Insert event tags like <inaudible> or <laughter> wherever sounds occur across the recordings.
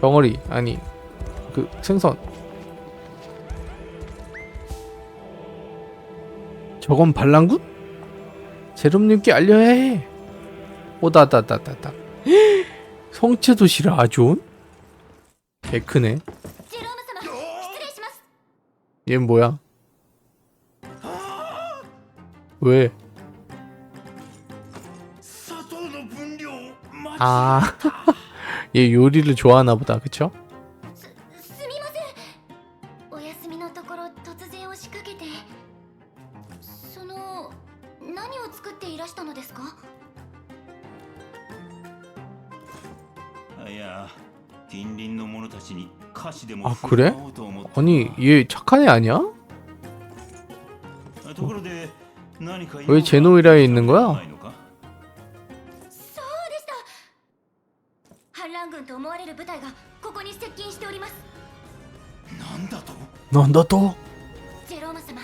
병어리 아니 그 생선 저건 반란군? 제롬님께 알려야 해 오다다다다다 성체 도시라 아존? 개 크네 얘 뭐야? 왜? 아 <laughs> 얘 요리를 좋아하나 보다 그쵸? 아 그래? 아니 얘 착한 애 아니야? 왜 제노이라에 있는 거야? 部隊がここに接近しておりますなんだと 난다 또. ジェローム様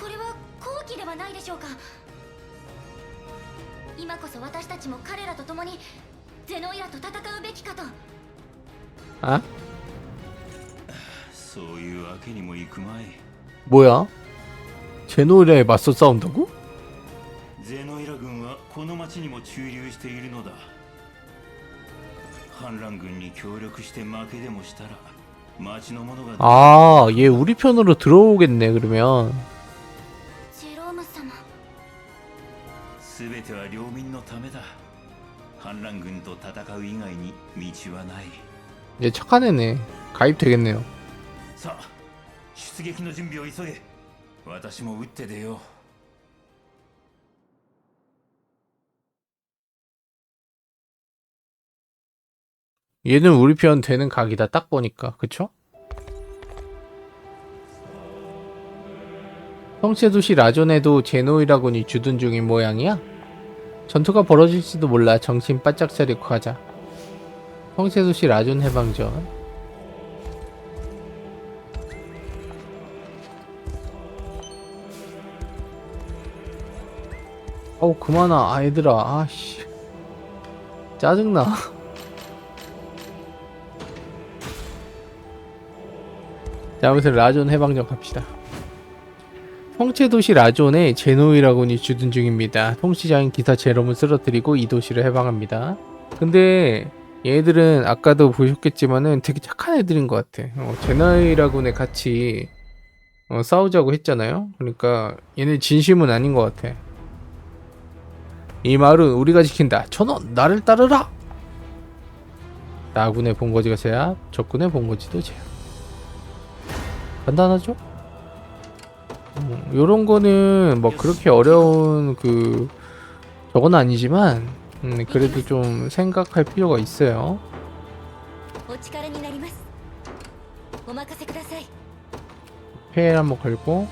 これは好機ではないでしょうか今こそ私たちも彼らと共にゼノイラと戦うべきかと 아? そういうわけにもいくまい 뭐야? 제노이라에 맞서 싸운다고? ゼノイラ軍はこの町にも駐留しているのだ 反乱軍に協力して負けでもしたら町の者が 아, 얘 우리 편으로 들어오겠네, 그러면. ジェローム様全ては領民のためだ反乱軍と戦う以外に道はない 얘 착한 애네. 가입되겠네요. さあ出撃の準備を急げ私も撃って出よう 얘는 우리 편 되는 각이다, 딱 보니까. 그쵸? 성체 도시 라존에도 제노이라군이 주둔 중인 모양이야? 전투가 벌어질지도 몰라 정신 바짝 차리고 가자. 성체 도시 라존 해방전. 어우 그만아 아이들아 아씨 짜증나 아무튼 라존 해방전 갑시다 성체도시 라존에 제노이라군이 주둔 중입니다 통치자인 기사 제롬을 쓰러뜨리고 이 도시를 해방합니다 근데 얘들은 아까도 보셨겠지만은 되게 착한 애들인 것 같아 어, 제노이라군에 같이 어, 싸우자고 했잖아요 그러니까 얘네 진심은 아닌 것 같아 이 마을은 우리가 지킨다. 천원 나를 따르라. 나군의 본거지가 제압, 적군의 본거지도 제압. 간단하죠? 음, 요런 거는 뭐 그렇게 어려운 그 저건 아니지만 음, 그래도 좀 생각할 필요가 있어요. 페일 한번 걸고.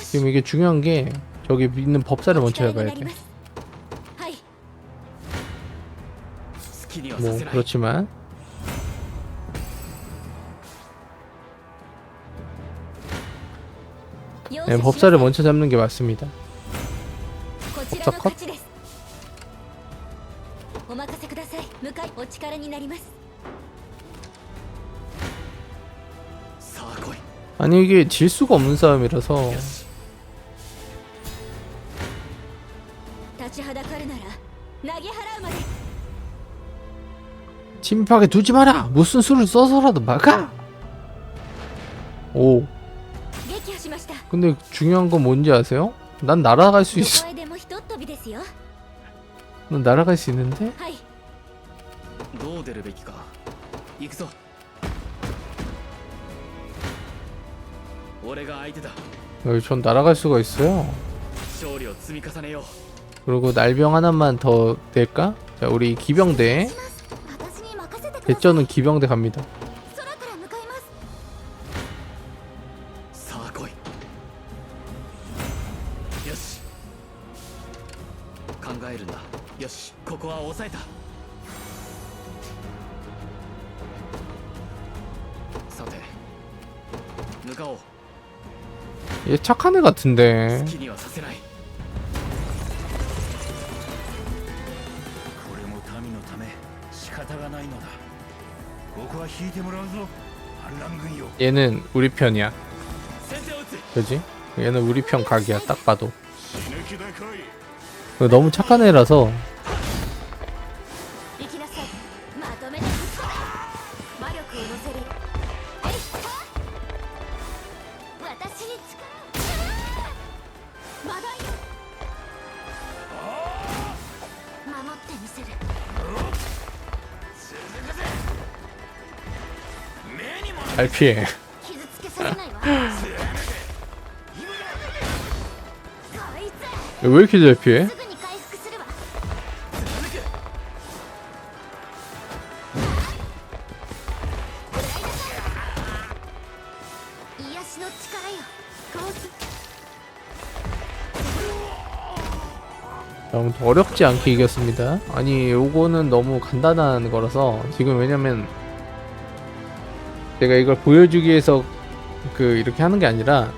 지금 이게 중요한 게 저기 있는 법사를 먼저 해봐야 돼. 뭐 그렇지만. 네, 법사를 먼저 잡는 게 맞습니다. 법사 컷. 아니 이게 질 수가 없는 싸움이라서 침팍에 두지 마라 무슨 수를 써서라도 막아 오 근데 중요한 건 뭔지 아세요? 난 날아갈 수 있어. 난 날아갈 수 있는데? 여기 전 날아갈 수가 있어요. 그리고 날병 하나만 더 낼까? 자, 우리 기병대. 대전은 기병대 갑니다. 얘 착한 애 같은데. 얘는 우리 편이야. 그지? 얘는 우리 편 각이야. 딱 봐도. 너무 착한 애라서 잘 피해. 왜 이렇게 잘 피해? 어렵지 않게 이겼습니다 아니 요거는 너무 간단한 거라서 지금 왜냐면 제가 이걸 보여주기 위해서 그 이렇게 하는 게 아니라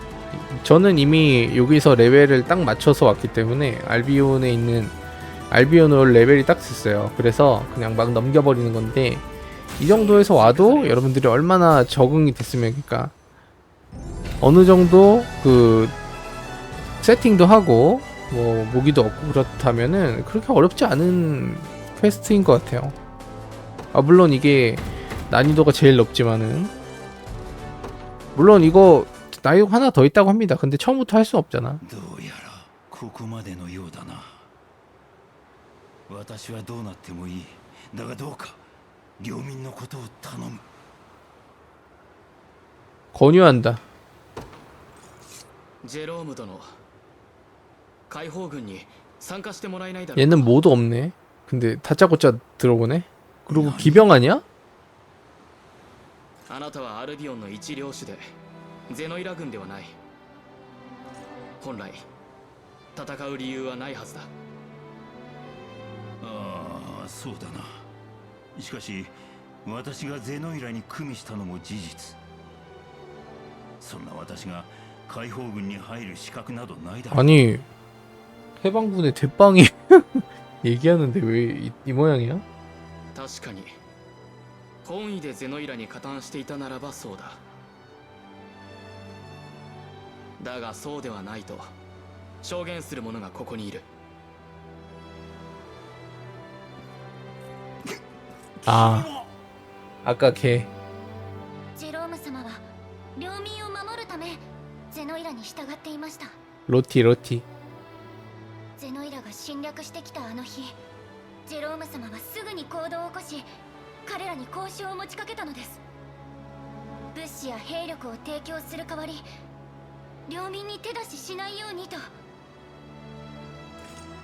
저는 이미 여기서 레벨을 딱 맞춰서 왔기 때문에 알비온에 있는 알비온을 레벨이 딱 됐어요. 그래서 그냥 막 넘겨버리는 건데 이 정도에서 와도 여러분들이 얼마나 적응이 됐으면 그러니까 어느 정도 그 세팅도 하고 뭐 무기도 없고 그렇다면은 그렇게 어렵지 않은 퀘스트인 것 같아요. 아 물론 이게 난이도가 제일 높지만은 물론 이거 난이도 하나 더 있다고 합니다. 근데 처음부터 할 수 없잖아. どうやらここまでのようだな私はどうなってもいいだがどうか領民のことを頼む 권유한다. ジェローム殿解放軍に参加してもらえないだろう 얘는 뭐도 없네. 근데 다짜고짜 들어보네. 그리고 기병 아니야? あなたはアルビオンの一領主でゼノイラ軍ではない本来戦う理由はないはずだああそうだなしかし私がゼノイラに組みしたのも事実そんな私が解放軍に入る資格などないだろう 아니 해방군의 대빵이 <laughs> 얘기하는데 왜 이, 이 모양이야? 確かに 本意でゼノイラに加担していたならばそうだだがそうではないと証言する者がここにいる 아 아까 걔 ジェローム様は領民を守るためゼノイラに従っていました 로티 로티 物資や兵力を提供する代わり領民に手出ししないようにと。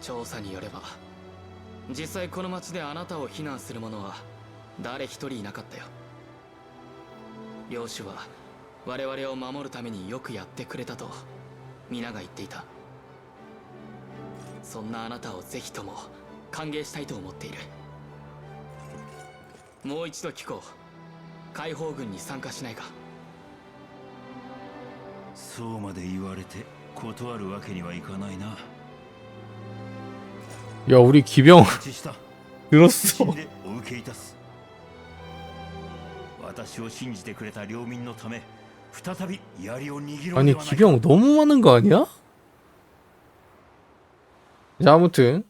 調査によれば実際この町であなたを非難する者は誰一人いなかったよ。領主は我々を守るためによくやってくれたと皆が言っていた。そんなあなたをぜひとも歓迎したいと思っている。もう一度聞こう。解放軍に参加しないか。 そうまで言われて断るわけにはいかないな 야 우리 기병 承知した 들었어 謹んでお受けいたす私を信じてくれた領民のため再び槍を握ろう 아니 ではないか 기병 너무 많은 거 아니야? 자 아무튼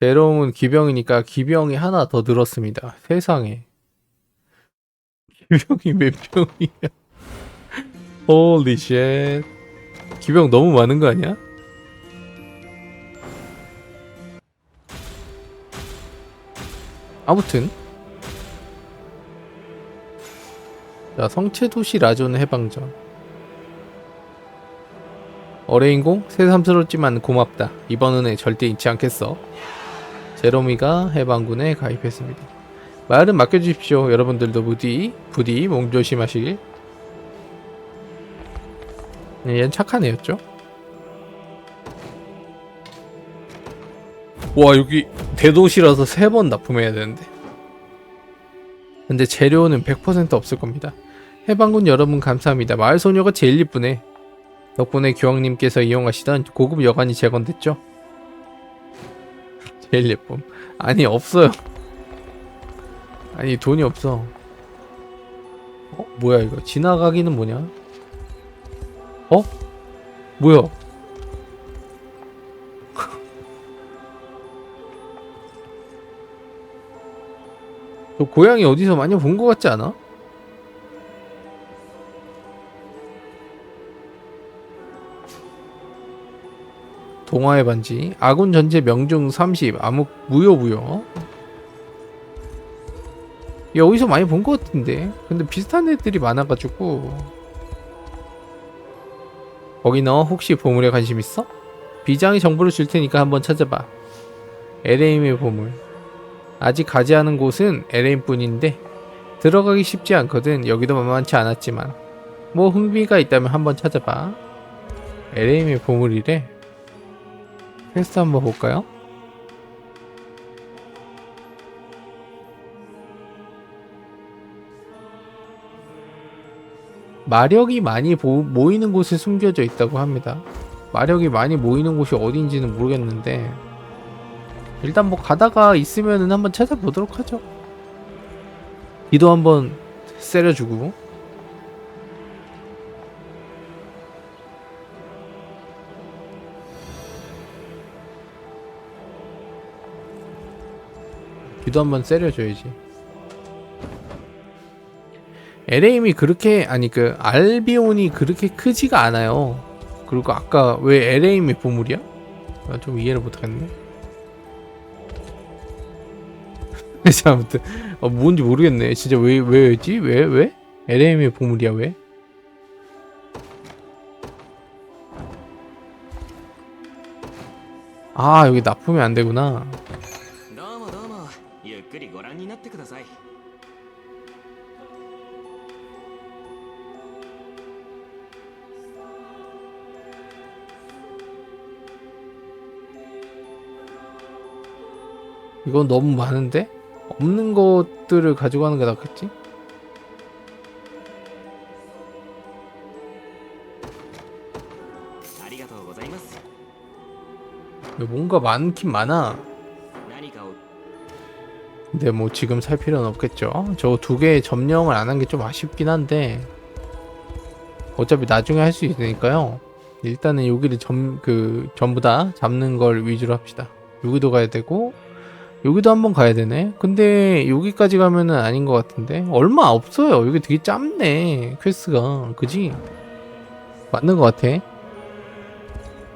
제롬은 기병이니까 기병이 하나 더 늘었습니다 세상에 기병이 몇 병이야 홀리 쉣 기병 너무 많은 거 아니야? 아무튼. 자 성체도시 라존 해방전. 어레인공 새삼스럽지만 고맙다. 이번 은혜 절대 잊지 않겠어. 제로미가 해방군에 가입했습니다. 말은 맡겨주십시오 여러분들도. 부디 부디 몸조심하시길 네, 얘는 착한 애였죠? 와 여기 대도시라서 세 번 납품해야 되는데. 근데 재료는 100% 없을 겁니다. 해방군 여러분 감사합니다. 마을 소녀가 제일 이쁘네. 덕분에 교황님께서 이용하시던 고급 여관이 재건됐죠? <laughs> 제일 예쁨. 아니 없어요. 아니 돈이 없어. 어? 뭐야 이거? 지나가기는 뭐냐 어? 뭐야? 저 고양이 어디서 많이 본 것 같지 않아? 동화의 반지. 아군 전체 명중 30 암흑 무효 무효 야, 어디서 많이 본 것 같은데? 근데 비슷한 애들이 많아가지고 거기 너 혹시 보물에 관심 있어? 비장의 정보를 줄 테니까 한번 찾아봐. LA임의 보물. 아직 가지 않은 곳은 LA임뿐인데 들어가기 쉽지 않거든. 여기도 만만치 않았지만. 뭐 흥미가 있다면 한번 찾아봐. LA임의 보물이래. 퀘스트 한번 볼까요? 마력이 많이 보- 모이는 곳에 숨겨져 있다고 합니다. 마력이 많이 모이는 곳이 어딘지는 모르겠는데 일단 뭐 가다가 있으면은 한번 찾아보도록 하죠. 기도 한번 세려주고 기도 한번 세려줘야지. LA임이 그렇게 아니 그 알비온이 그렇게 크지가 않아요. 그리고 아까 왜 LA임이 보물이야? 아, 좀 이해를 못하겠네. <laughs> 아무튼 어, 뭔지 모르겠네. 진짜 왜 왜지? 왜 왜? LA임이 보물이야 왜? 아 여기 납품이 안 되구나. 이건 너무 많은데? 없는 것들을 가지고 가는 게 낫겠지? 뭔가 많긴 많아 근데 뭐 지금 살 필요는 없겠죠 저거 두개 점령을 안 한 게 좀 아쉽긴 한데 어차피 나중에 할 수 있으니까요 일단은 여기를 점, 그, 전부 다 잡는 걸 위주로 합시다 여기도 가야 되고 여기도 한번 가야 되네. 근데 여기까지 가면은 아닌 것 같은데 얼마 없어요. 여기 되게 짧네 퀘스트가 그지? 맞는 것 같아.